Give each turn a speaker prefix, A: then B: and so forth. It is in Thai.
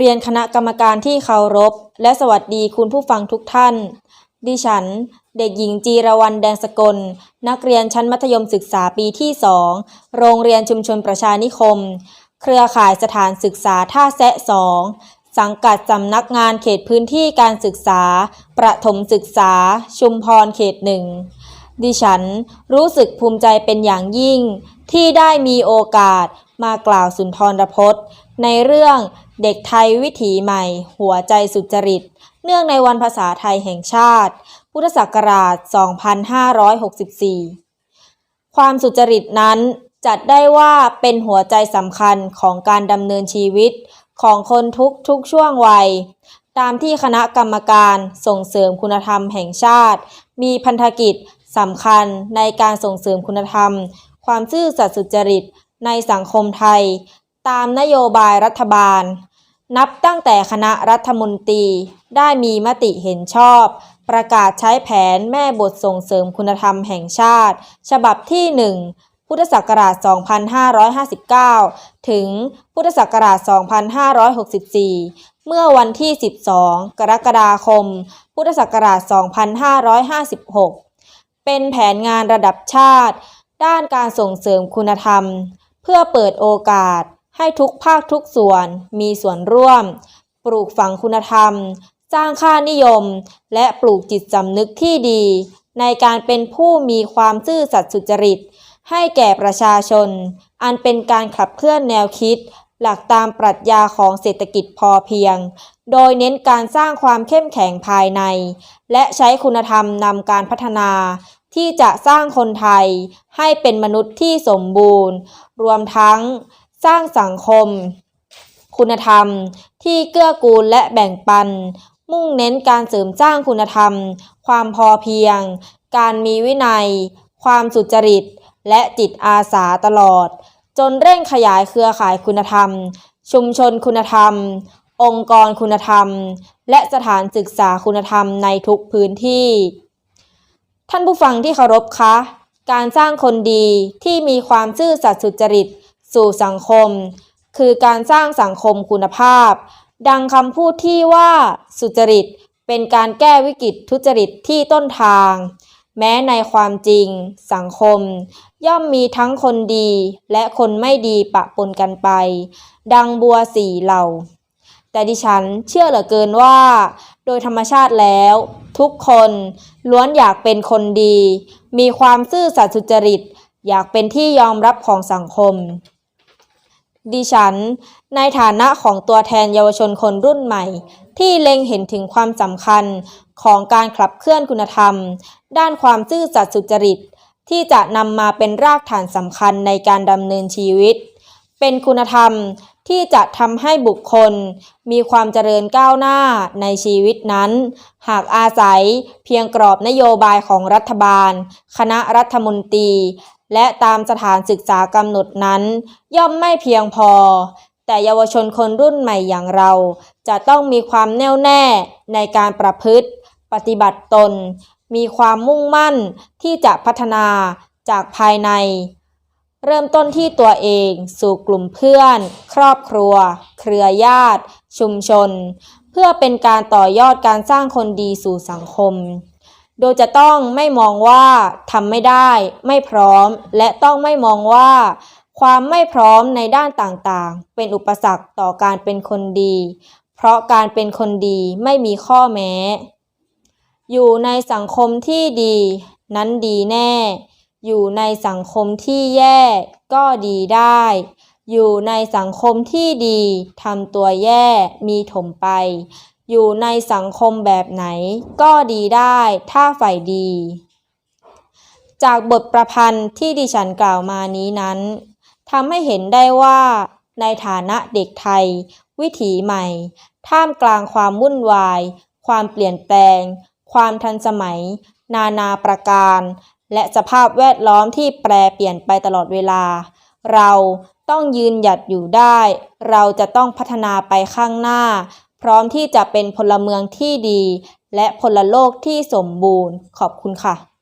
A: เรียนคณะกรรมการที่เคารพ และสวัสดีคุณผู้ฟังทุกท่าน ดิฉัน เด็กหญิงจีรวรรณแดงสกล นักเรียนชั้นมัธยมศึกษาปีที่ 2 โรงเรียนชุมชนประชานิคม เครือข่ายสถานศึกษาท่าแซะสองสังกัดสำนักงานเขตพื้นที่การศึกษา ประถมศึกษา ชุมพรเขตหนึ่งดิฉันรู้สึกภูมิใจเป็นอย่างยิ่ง ที่ได้มีโอกาสมากล่าวสุนทรพจน์ ในเรื่อง เด็กไทยวิถีใหม่ หัวใจสุจริต เนื่องในวันภาษาไทยแห่งชาติ พุทธศักราช 2564 ความสุจริตนั้นจัดได้ว่าเป็นหัวใจสำคัญของการดำเนินชีวิตของคนทุกทุกช่วงวัย ตามที่คณะกรรมการส่งเสริมคุณธรรมแห่งชาติ มีพันธกิจสำคัญในการส่งเสริมคุณธรรม ความซื่อสัตย์สุจริตในสังคมไทย ตามนโยบายรัฐบาล นับตั้งแต่คณะรัฐมนตรีได้มีมติเห็นชอบ ประกาศใช้แผนแม่บทส่งเสริมคุณธรรมแห่งชาติ ฉบับที่ 1พุทธศักราช 2559 ถึง พุทธศักราช 2564 เมื่อวันที่ 12 กรกฎาคม พุทธศักราช 2556 เป็นแผนงานระดับชาติ ด้านการส่งเสริมคุณธรรม เพื่อเปิดโอกาส ให้ทุกภาคทุกส่วนมีส่วนร่วม ปลูกฝังคุณธรรม สร้างค่านิยม และปลูกจิตสำนึกที่ดี ในการเป็นผู้มีความซื่อสัตย์สุจริต ให้แก่ประชาชน อันเป็นการขับเคลื่อนแนวคิด หลักตามปรัชญาของเศรษฐกิจพอเพียง โดยเน้นการสร้างความเข้มแข็งภายใน และใช้คุณธรรมนำการพัฒนาที่จะสร้างคนไทยให้เป็นมนุษย์ที่สมบูรณ์ รวมทั้ง สร้างสังคม คุณธรรมที่เกื้อกูลและแบ่งปัน มุ่งเน้นการเสริมสร้างคุณธรรม ความพอเพียง การมีวินัย ความสุจริต และจิตอาสาตลอด จนเร่งขยายเครือข่ายคุณธรรม ชุมชนคุณธรรม องค์กรคุณธรรม และสถานศึกษาคุณธรรมในทุกพื้นที่ ท่านผู้ฟังที่เคารพคะการสร้างคนดีที่มีความซื่อสัตย์สุจริต สู่สังคม คือการสร้างสังคมคุณภาพ ดังคำพูดที่ว่าสุจริตเป็นการแก้วิกฤตทุจริตที่ต้นทาง แม้ในความจริง สังคม ย่อมมีทั้งคนดีและคนไม่ดีปะปนกันไป ดังบัวสีเหล่า แต่ดิฉันเชื่อเหลือเกินว่า โดยธรรมชาติแล้ว ทุกคนล้วนอยากเป็นคนดี มีความซื่อสัตย์สุจริต อยากเป็นที่ยอมรับของสังคม ดิฉัน ในฐานะของตัวแทนเยาวชนคนรุ่นใหม่ ที่เล็งเห็นถึงความสำคัญของการขับเคลื่อนคุณธรรม ด้านความซื่อสัตย์สุจริต ที่จะนำมาเป็นรากฐานสำคัญในการดำเนินชีวิต เป็นคุณธรรมที่จะทำให้บุคคล มีความเจริญก้าวหน้าในชีวิตนั้น หากอาศัยเพียงกรอบนโยบายของรัฐบาล คณะรัฐมนตรี และตามสถานศึกษากำหนดนั้น ย่อมไม่เพียงพอ แต่เยาวชนคนรุ่นใหม่อย่างเรา จะต้องมีความแน่วแน่ในการประพฤติ ปฏิบัติตน มีความมุ่งมั่นที่จะพัฒนาจากภายใน เริ่มต้นที่ตัวเองสู่กลุ่มเพื่อน ครอบครัว เครือญาติ ชุมชน เพื่อเป็นการต่อยอดการสร้างคนดีสู่สังคม โดยจะต้องไม่มองว่าทำไม่ได้ ไม่พร้อม และต้องไม่มองว่า ความไม่พร้อมในด้านต่างๆ เป็นอุปสรรคต่อการเป็นคนดี เพราะการเป็นคนดีไม่มีข้อแม้ อยู่ในสังคมที่ดี นั้นดีแน่ อยู่ในสังคมที่แย่ก็ดีได้ อยู่ในสังคมที่ดีทำตัวแย่มีถมไป อยู่ในสังคมแบบไหน ก็ดีได้ถ้าฝ่ายดี จากบทประพันธ์ที่ดิฉันกล่าวมานี้นั้นทำให้เห็นได้ว่าในฐานะเด็กไทย วิถีใหม่ ท่ามกลางความวุ่นวาย ความเปลี่ยนแปลง ความทันสมัย นานาประการ และสภาพแวดล้อมที่แปรเปลี่ยนไปตลอดเวลา เราต้องยืนหยัดอยู่ได้ เราจะต้องพัฒนาไปข้างหน้า พร้อมที่จะเป็นพลเมืองที่ดี และพลโลกที่สมบูรณ์ ขอบคุณค่ะ